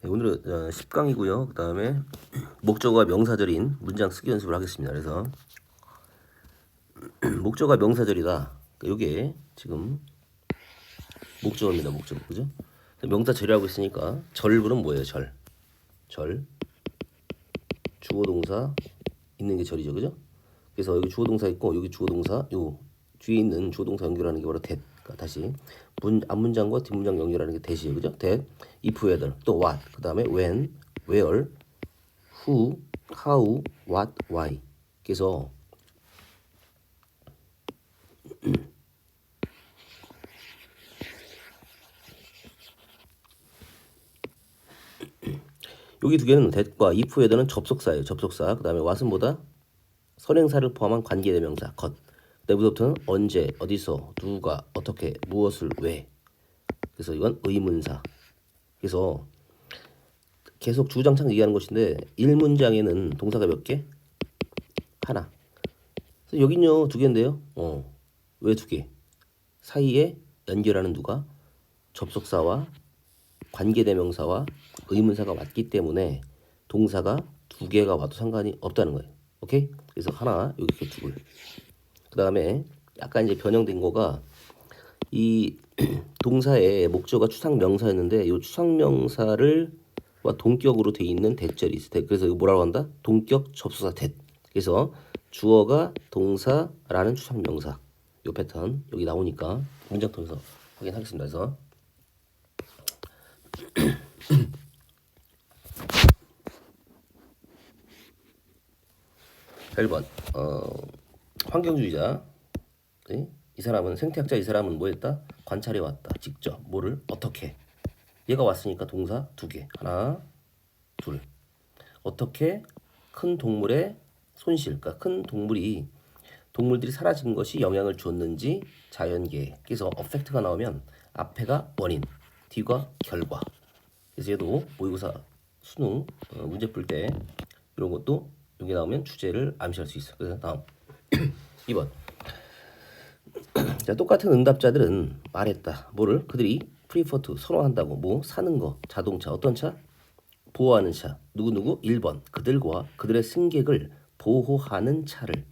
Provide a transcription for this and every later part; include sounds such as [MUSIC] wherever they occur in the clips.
네, 오늘은 어, 10강이고요. 그 다음에 목적어와 명사절인 문장 쓰기 연습을 하겠습니다. 그래서 [CLEARS THROAT] 목적어가 명사절이다. 이게 지금 목적어입니다. 목적어 그죠? 명사절이라고 했으니까 절부는 뭐예요? 절. 절. 주어 동사 있는 게 절이죠. 그죠? 그래서 여기 주어 동사 있고 여기 주어 동사 요 뒤에 있는 주어 동사 연결하는 게 바로 that. 그러니까 다시 문 앞문장과 뒷문장 연결하는 게 that이에요. 그죠? that, if, whether, 또 what, 그 다음에 when, where, who, how, what, why. 그래서 [CLEARS THROAT] 여기 두 개는 that과 if, whether는 접속사예요. 접속사. 그 다음에 what은 뭐다? 선행사를 포함한 관계대명사 것. 내부터는 언제, 어디서, 누가, 어떻게, 무엇을, 왜. 그래서 이건 의문사. 그래서 계속 주장창 얘기하는 것인데 1문장에는 동사가 몇 개? 하나. 여긴요 두 개인데요. 어. 왜 두 개? 사이에 연결하는 누가? 접속사와 관계대명사와 의문사가 왔기 때문에 동사가 두 개가 와도 상관이 없다는 거예요. 오케이? 그래서 하나 여기 이렇게 두글. 그 다음에 약간 이제 변형된 거가 이 [CLEARS THROAT] 동사의 목적어가 추상명사였는데 이 추상명사를 와 동격으로 돼 있는 대절이 있어요. 그래서 이거 뭐라고 한다? 동격 접수사 대. 그래서 주어가 동사라는 추상명사. 요 패턴 여기 나오니까 문장 통해서 확인하겠습니다. 그래서 [CLEARS THROAT] 1번 어, 환경주의자 네? 이 사람은 생태학자 이 사람은 뭐 했다? 관찰해 왔다. 직접 뭐를 어떻게 얘가 왔으니까 동사 두 개. 하나, 둘. 어떻게 큰 동물의 손실, 그러니까 큰 동물이 동물들이 사라진 것이 영향을 줬는지 자연계에. 그래서 어펙트가 나오면 앞에가 원인, 뒤가 결과. 그래서 얘도 모의고사 수능 어, 문제 풀 때 이런 것도 여기 나오면 주제를 암시할 수 있어. 그래서 다음 [COUGHS] 2번. [COUGHS] 자, 똑같은 응답자들은 말했다. 뭐를? 그들이 to 선호한다고 뭐 사는 거, 자동차, 어떤 차? 보호하는 차. 누구누구? 1번. 그들과 그들의 승객을 보호하는 차를.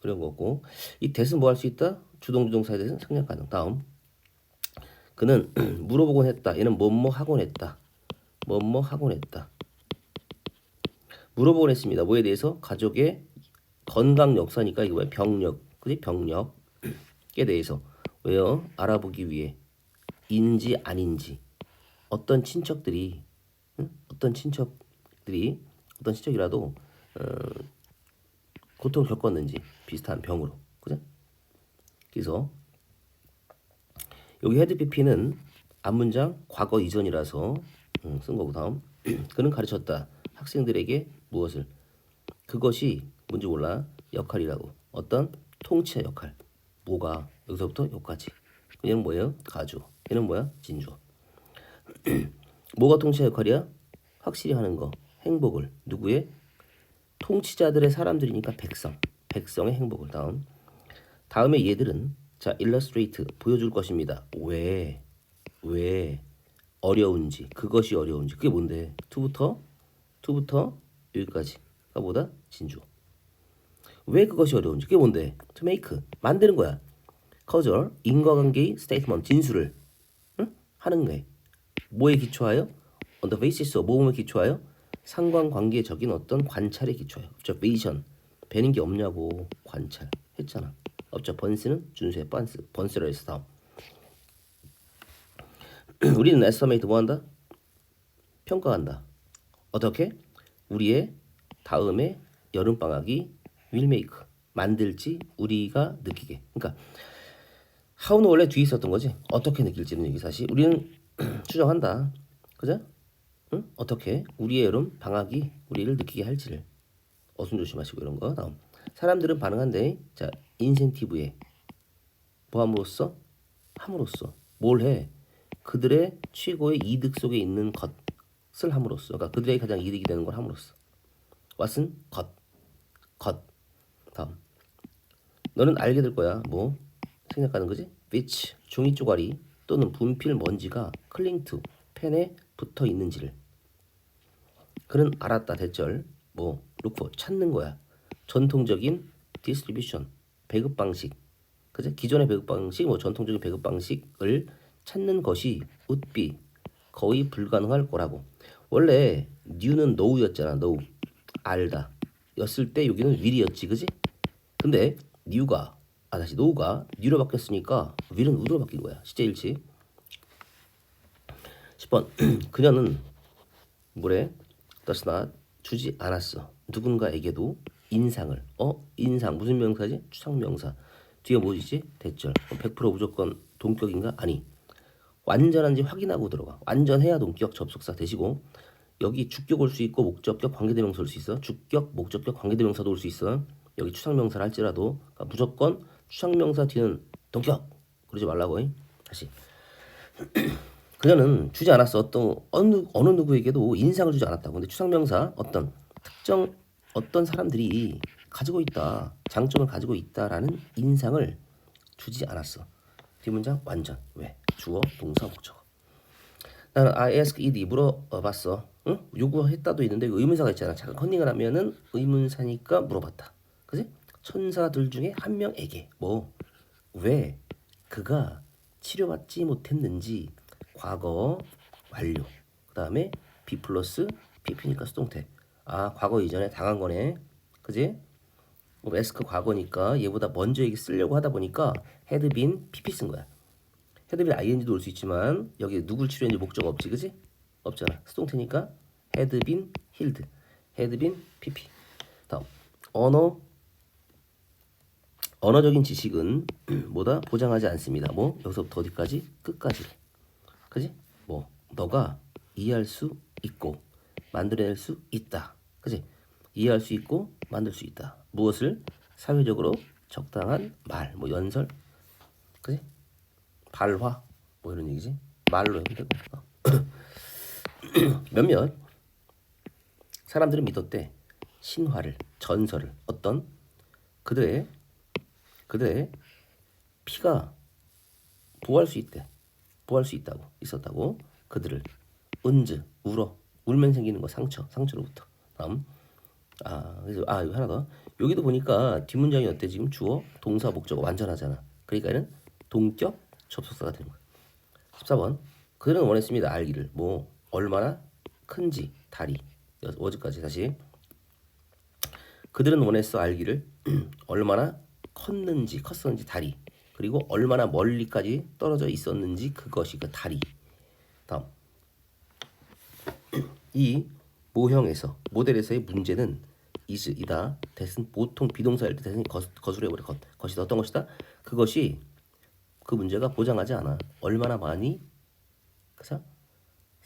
그런 거고. 이 대신 뭐 할 수 있다? 주동주동사에 대해서는 생략 가능. 다음. 그는 [COUGHS] 물어보곤 했다. 얘는 뭐뭐 하곤 했다. 뭐뭐 하곤 했다. 물어보곤 했습니다. 뭐에 대해서? 가족의 건강 역사니까 이거 뭐야? 병력. 그지? 병력에 대해서. 왜요? 알아보기 위해. 인지 아닌지. 어떤 친척들이 응? 어떤 친척들이 어떤 친척이라도 어, 고통을 겪었는지 비슷한 병으로. 그죠? 그래서 여기 헤드 PP는 앞문장 과거 이전이라서 음, 쓴 거고 다음 [CLEARS THROAT] 그는 가르쳤다 학생들에게 무엇을 그것이 뭔지 몰라? 역할이라고. 어떤? 통치의 역할. 뭐가? 여기서부터 여기까지. 얘는 뭐예요? 가주. 얘는 뭐야? 진주. [CLEARS THROAT] 뭐가 통치의 역할이야? 확실히 하는 거. 행복을. 누구의? 통치자들의 사람들이니까 백성. 백성의 행복을. 다음. 다음에 얘들은 자 일러스트레이트 보여줄 것입니다. 왜? 왜? 어려운지. 그것이 어려운지. 그게 뭔데? 투부터? 투부터 여기까지가 뭐다? 진주. 왜 그것이 어려운지 그게 뭔데? To make 만드는 거야. causal 인과관계의 statement 진술을 응? 하는 거에 뭐에 기초하여? On the basis of 뭐에 기초하여? 상관관계적인 어떤 관찰에 기초하여. observation 배는 게 없냐고 관찰 했잖아. 없죠. 번스는 준수의 번스. 번스로 해서 다음. [CLEARS THROAT] 우리는 에스터메이트 뭐 한다? 평가한다. 어떻게? 우리의 다음에 여름 방학이 make 만들지 우리가 느끼게. 그러니까 how는 원래 뒤에 있었던 거지. 어떻게 느낄지는 여기 사실 우리는 [CLEARS THROAT] 추정한다. 그죠? 응? 어떻게 우리의 여름 방학이 우리를 느끼게 할지를 어순 조심하시고 이런 거 다음. 사람들은 반응한대. 자, 인센티브에 뭐 함으로써 함으로써 뭘 해? 그들의 최고의 이득 속에 있는 것을 함으로써 그러니까 그들에게 가장 이득이 되는 걸 함으로써 왓슨 것. 것. 다음. 너는 알게 될 거야. 뭐 생각하는 거지? which 종이 쪼가리 또는 분필 먼지가 클링 투 펜에 붙어 있는지를. 그는 알았다 대절. 뭐 루코 찾는 거야. 전통적인 디스트리뷰션 배급 방식. 그죠 기존의 배급 방식 뭐 전통적인 배급 방식을 찾는 것이 would 거의 불가능할 거라고. 원래 new는 know였잖아 know. 알다 였을 때 여기는 will이었지 그지? 근데 new가 아 다시 know가 new로 바뀌었으니까 will은 would로 바뀐 거야. 시제일치. 10번. [CLEARS THROAT] 그녀는 does not 주지 않았어. 누군가에게도 인상을. 어? 인상. 무슨 명사지? 추상명사. 뒤에 뭐지? 대절. 100% 무조건 동격인가? 아니. 완전한지 확인하고 들어가. 완전해야 동격 접속사 되시고 여기 주격 올 수 있고 목적격 관계대명사 올 수 있어. 주격 목적격 관계대명사도 올 수 있어. 여기 추상명사를 할지라도. 그러니까 무조건 추상명사 뒤는 동격! 그러지 말라고 잉? 다시. [CLEARS THROAT] 그녀는 주지 않았어. 어떤 어느 어느 누구에게도 인상을 주지 않았다고. 근데 추상명사 어떤? 특정 어떤 사람들이 가지고 있다. 장점을 가지고 있다라는 인상을 주지 않았어. 뒷문장 완전. 왜? 주어 동사 목적어. 나는 I ask ed 물어봤어 응? 요구했다도 있는데 의문사가 있잖아. 잠깐 컨닝을 하면은 의문사니까 물어봤다. 그지? 천사들 중에 한 명에게. 뭐? 왜? 그가 치료받지 못했는지 과거 완료. 그 다음에 B 플러스 PP니까 수동태. 아 과거 이전에 당한 거네. 그지? 뭐 에스크 과거니까 얘보다 먼저 얘기 쓰려고 하다 보니까 been PP 쓴 거야. been ing도 올 수 있지만 여기 누굴 치료했는지 목적 없지. 그지 없잖아 수동태니까 healed had been PP 다음 언어 언어적인 지식은 [CLEARS THROAT] 뭐다 보장하지 않습니다. 뭐 여기서부터 어디까지 끝까지 그지? 뭐 너가 이해할 수 있고 만들어낼 수 있다. 그지? 이해할 수 있고 만들 수 있다. 무엇을 사회적으로 적당한 말, 뭐 연설, 그지? 발화, 뭐 이런 얘기지. 말로 해도 되고 [CLEARS THROAT] 몇몇 사람들은 믿었대. 신화를 전설을. 어떤? 그들의 그들의 피가 부할 수 있대. 부할 수 있다고 있었다고. 그들을 은즈 울어 울면 생기는 거 상처 상처로부터. 다음. 아 그래서 아 하나 더. 여기도 보니까 뒷문장이 어때? 지금 주어 동사 목적어 완전하잖아. 그러니까는 동격 접속사가 되는 거야. 14번. 그들은 원했습니다. 알기를. 뭐 얼마나 큰지 다리 어제까지 다시. 그들은 원했어 알기를 [CLEARS THROAT] 얼마나 컸는지 컸었는지 다리 그리고 얼마나 멀리까지 떨어져 있었는지 그것이 그 다리. 다음. [CLEARS THROAT] 이 모형에서 모델에서의 문제는 is 이다. 대신 보통 비동사일 때 대신 거슬러 버려. 것 것이다 어떤 것이다? 그것이 그 문제가 보장하지 않아. 얼마나 많이 그래서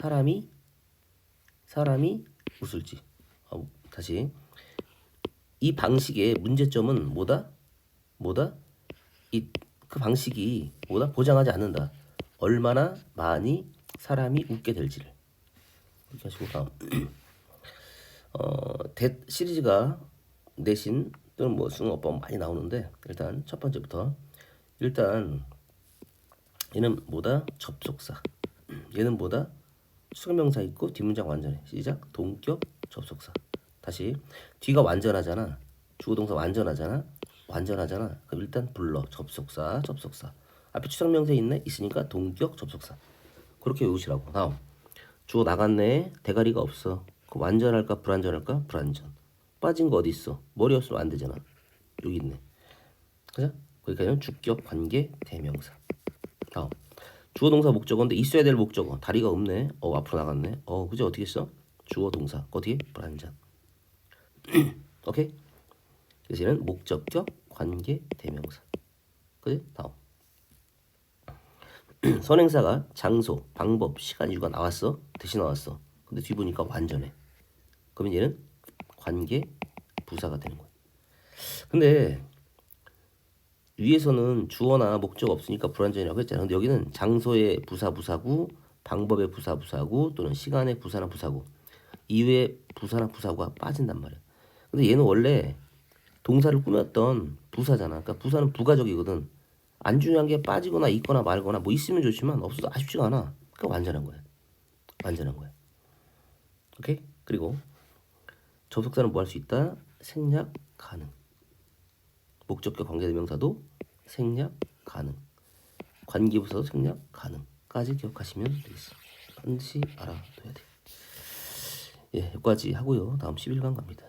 사람이 사람이 웃을지 어, 다시 이 방식의 문제점은 뭐다 뭐다? 이 그 방식이 뭐다? 보장하지 않는다. 얼마나 많이 사람이 웃게 될지를. 이렇게 하시고 다음. [CLEARS THROAT] 어, 대 시리즈가 내신 또는 뭐 수능어법 많이 나오는데 일단 첫 번째부터 일단 얘는 뭐다? 접속사. [CLEARS THROAT] 얘는 뭐다? 수명사 있고 뒷문장 완전해. 시작. 동격 접속사. 다시 뒤가 완전하잖아. 주어동사 완전하잖아. 완전하잖아. 그럼 일단 불러 접속사 접속사 앞에 추상명사 있네 있으니까 동격 접속사 그렇게 외우시라고. 다음 주어 나갔네 대가리가 없어. 그 완전할까 불완전할까 불완전. 빠진 거 어디 있어? 머리 없으면 안 되잖아. 여기 있네. 그죠? 거기까지는 주격 관계 대명사. 다음 주어 동사 목적어인데 있어야 될 목적어 다리가 없네. 어 앞으로 나갔네. 어 그죠 어떻게 써? 주어 동사 어떻게 불완전. [CLEARS THROAT] 오케이. 그래서 얘는 목적격 관계 대명사. 그지? 다음. [CLEARS THROAT] 선행사가 장소, 방법, 시간, 이유가 나왔어. 대신 나왔어. 근데 뒤 보니까 완전해. 그러면 얘는 관계 부사가 되는 거야. 근데 위에서는 주어나 목적 없으니까 불완전이라고 했잖아. 근데 여기는 장소의 부사 부사고 방법의 부사 부사고 또는 시간의 부사나 부사고 이외에 부사나 부사고가 빠진단 말이야. 근데 얘는 원래 동사를 꾸몄던 부사잖아. 그러니까 부사는 부가적이거든. 안 중요한 게 빠지거나 있거나 말거나 뭐 있으면 좋지만 없어도 아쉽지가 않아. 그러니까 완전한 거야. 완전한 거야. 오케이? 그리고 접속사는 뭐 할 수 있다? 생략 가능. 목적격 관계대명사도 생략 가능. 관계부사도 생략 가능까지 기억하시면 되겠어. 반드시 알아둬야 돼. 예, 여기까지 하고요. 다음 11강 갑니다.